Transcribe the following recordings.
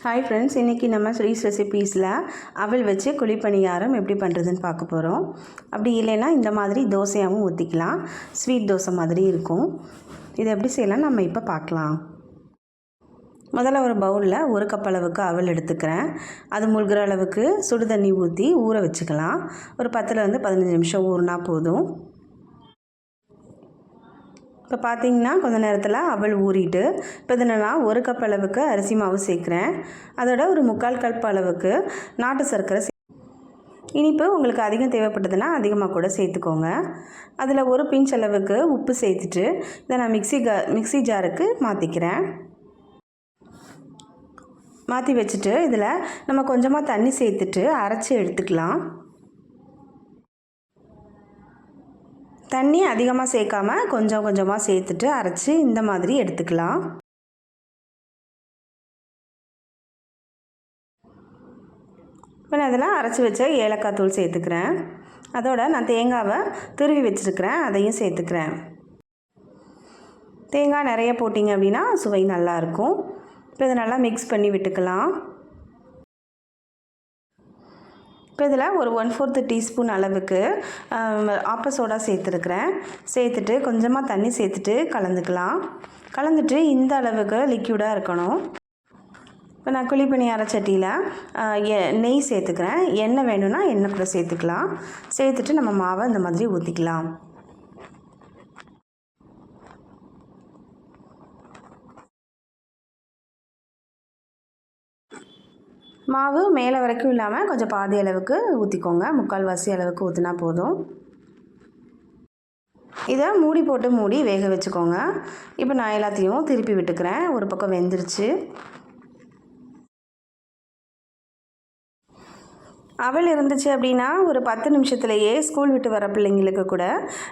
Hi friends இன்றைக்கி நம்ம ஸ்ரீஸ் ரெசிபீஸில் அவல் வச்சு குழிப்பணியாரம் எப்படி பண்ணுறதுன்னு பார்க்க போகிறோம் அப்படி இல்லைன்னா இந்த மாதிரி தோசையாகவும் ஊற்றிக்கலாம் ஸ்வீட் தோசை மாதிரி இருக்கும். இதை எப்படி செய்யலாம் நம்ம இப்போ பார்க்கலாம். முதல்ல ஒரு பவுலில் ஒரு கப் அளவுக்கு அவல் எடுத்துக்கிறேன். அது முழுகிற அளவுக்கு சுடு தண்ணி ஊற்றி ஊற வச்சுக்கலாம். ஒரு பத்துலேருந்து பதினஞ்சு நிமிஷம் ஊறினா போதும். இப்போ பார்த்தீங்கன்னா கொஞ்ச நேரத்தில் அவள் ஊறிட்டு இப்போ இதில் நான் ஒரு கப் அளவுக்கு அரிசி மாவு சேர்க்குறேன். அதோட ஒரு முக்கால் கப் அளவுக்கு நாட்டு சர்க்கரை சே இனிப்பு உங்களுக்கு அதிகம் தேவைப்பட்டதுன்னா அதிகமாக கூட சேர்த்துக்கோங்க. அதில் ஒரு பிஞ்ச் அளவுக்கு உப்பு சேர்த்துட்டு இதை நான் மிக்சி க மிக்சி ஜாருக்கு மாற்றிக்கிறேன் மாற்றி வச்சுட்டு இதில் நம்ம கொஞ்சமாக தண்ணி சேர்த்துட்டு அரைச்சி எடுத்துக்கலாம். தண்ணி அதிகமாக சேர்க்காம கொஞ்சம் கொஞ்சமாக சேர்த்துட்டு அரைச்சி இந்த மாதிரி எடுத்துக்கலாம். இப்போ நான் இதெல்லாம் அரைச்சி வச்ச ஏலக்காய் தூள் சேர்த்துக்கிறேன். அதோட நான் தேங்காவை துருவி வச்சுருக்கிறேன் அதையும் சேர்த்துக்கிறேன். தேங்காய் நிறைய போட்டிங்க அப்படின்னா சுவை நல்லாயிருக்கும் இப்போ இதை நல்லா மிக்ஸ் பண்ணி விட்டுக்கலாம். இப்போ இதில் ஒரு ஒன் ஃபோர்த்து டீஸ்பூன் அளவுக்கு ஆப்ப சோடா சேர்த்துருக்குறேன். சேர்த்துட்டு கொஞ்சமாக தண்ணி சேர்த்துட்டு கலந்துக்கலாம். கலந்துட்டு இந்த அளவுக்கு லிக்யூடாக இருக்கணும். இப்போ நான் குழிப்பணியார சட்டியில் நெய் சேர்த்துக்கிறேன். எண்ணெய் வேணும்னா எண்ணெய் கூட சேர்த்துக்கலாம். சேர்த்துட்டு நம்ம மாவை இந்த மாதிரி ஊற்றிக்கலாம் மாவு மேலே வரைக்கும் இல்லாமல் கொஞ்சம் பாதி அளவுக்கு ஊற்றிக்கோங்க முக்கால்வாசி அளவுக்கு ஊற்றினா போதும். இதை மூடி போட்டு மூடி வேக வச்சுக்கோங்க. இப்போ நான் எல்லாத்தையும் திருப்பி விட்டுக்கிறேன். ஒரு பக்கம் வெந்துருச்சு. அவள் இருந்துச்சு அப்படின்னா ஒரு பத்து நிமிஷத்துலேயே ஸ்கூல் விட்டு வர பிள்ளைங்களுக்கு கூட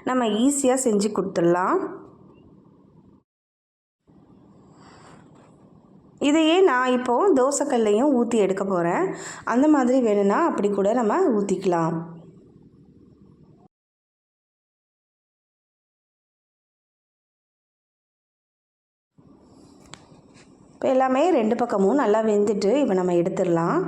நம்ம ஈஸியாக செஞ்சு கொடுத்துடலாம். இதையே நான் இப்போது தோசைக்கல்லையும் ஊற்றி எடுக்க போகிறேன் அந்த மாதிரி வேணும்னா அப்படி கூட நம்ம ஊற்றிக்கலாம் இப்போ எல்லாமே ரெண்டு பக்கமும் நல்லா வெந்துட்டு இப்போ நம்ம எடுத்துடலாம்.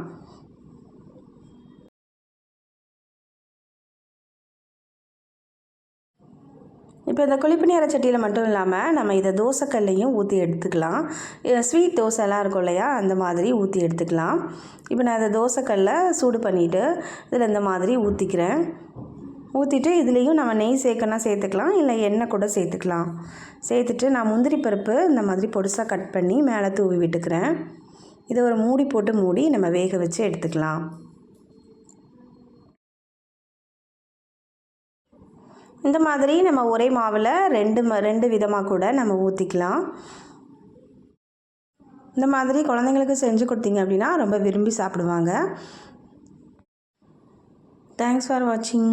இப்போ இந்த குழிப்பணியார சட்டியில் மட்டும் இல்லாமல் நம்ம இதை தோசைக்கல்லையும் ஊற்றி எடுத்துக்கலாம். ஸ்வீட் தோசைலாம் இருக்கும் இல்லையா? அந்த மாதிரி ஊற்றி எடுத்துக்கலாம். இப்போ நான் இதை தோசைக்கல்லை சூடு பண்ணிவிட்டு இதில் இந்த மாதிரி ஊற்றிக்கிறேன் ஊற்றிட்டு இதுலேயும் நம்ம நெய் சேர்க்கணும் சேர்த்துக்கலாம் இல்லை எண்ணெய் கூட சேர்த்துக்கலாம். சேர்த்துட்டு நான் முந்திரி பருப்பு இந்த மாதிரி பொடிசாக கட் பண்ணி மேலே தூவி விட்டுக்கிறேன். இதை ஒரு மூடி போட்டு மூடி நம்ம வேக வச்சு எடுத்துக்கலாம். இந்த மாதிரி நம்ம ஒரே மாவில் ரெண்டு ம ரெண்டு விதமாக கூட நம்ம ஊற்றிக்கலாம் இந்த மாதிரி குழந்தைங்களுக்கு செஞ்சு கொடுத்தீங்க அப்படின்னா ரொம்ப விரும்பி சாப்பிடுவாங்க. தேங்க்ஸ் ஃபார் வாட்சிங்